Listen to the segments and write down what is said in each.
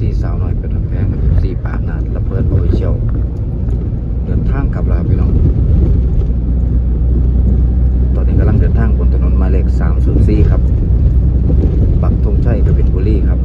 สี่สาวหน่อยเป็นแพงกับ FC ปากนานระเบิดโอเชียวเดินทางกับลาพี่น้อง ตอนนี้กำลังเดินทางบนถนนหมายเลขสามสิบสี่ครับ ปักธงชัยกบินบุรีครับ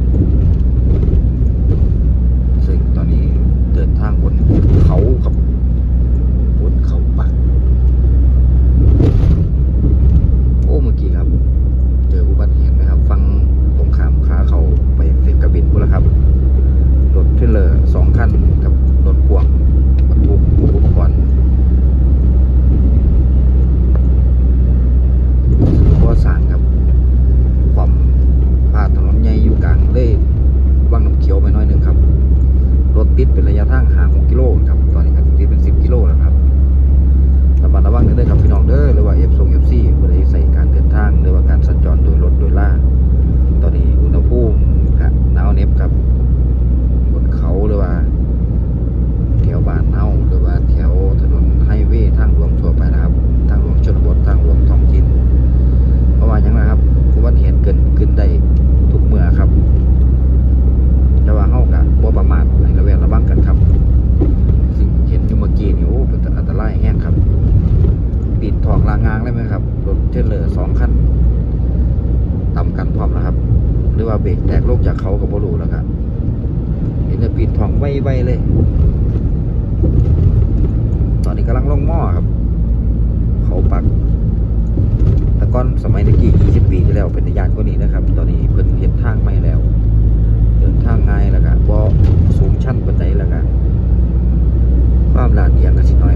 เทเลอร์สองขั้นต่ำกันพร้อมนะครับ หรือว่าเบรกแตกโลกจากเขากับบรูแล้วครับเห็นเนอปีนทองไวๆเลย ตอนนี้กำลังลงหม้อครับ เขาปักตะก้อนสมัยตะกี้20 ปีที่แล้วเป็นยานก็นี้นะครับ ตอนนี้เพิ่นเห็นทางไม่แล้ว เดินทางง่ายแล้วครันบ่สูงชันปันไดแล้วกันความลาดเอียงกระชิน้อย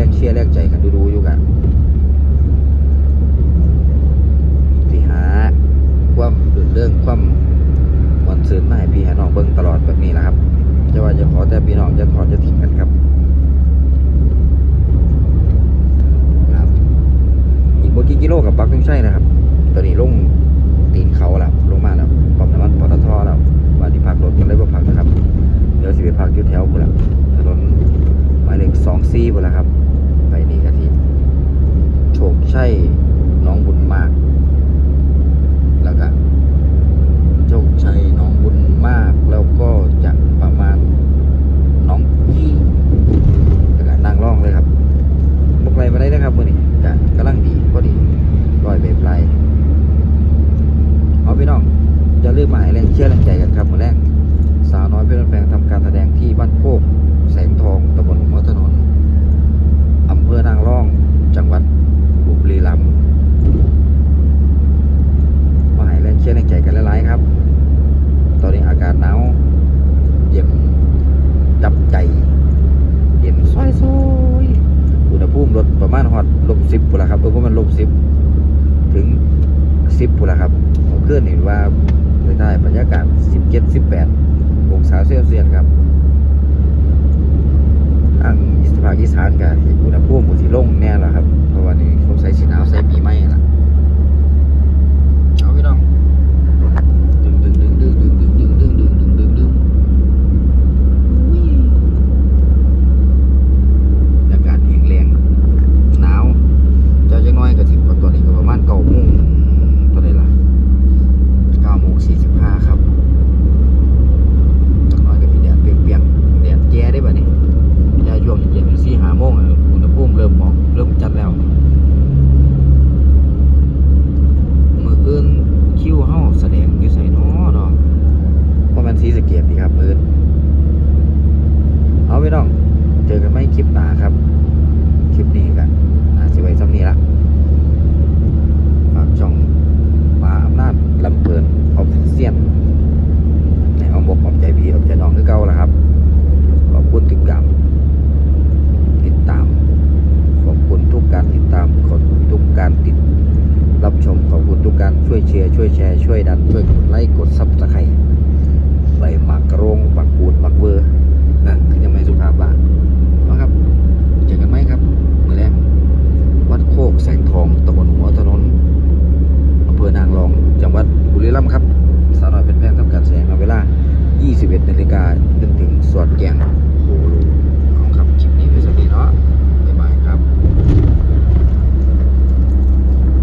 ลกเชียร์แลกใจกันดูๆอยู่กันสิหาความเรื่องความมอนเซินมาให้พี่หาน้องเบิ้งตลอดแบบนี้นะครับจะว่าจะขอแต่พี่น้องจะถอดจะทิ้งกันครับครับอีกโมกี่กิโลกับปักต้องใช่นะครับ ใช่ ขึ้นเห็นว่าได้บรรยากาศ 17-18 องศาเซลเซียสครับทางอิสภาคอีสานกับอุณหภูมิบุณทีร่งแน่แล้ครับ เพราะวันนี้สงสัยสีนาวใส่ปีไม่ละเอาพี่น้อง ซับตะไคร้ใบหมากกรงหมากกูดหมากเวอร์นะคือยังไม่สุภาพบ้างนะครับเจอกันไหมครับมือแรกวัดโคกแสงทองตะ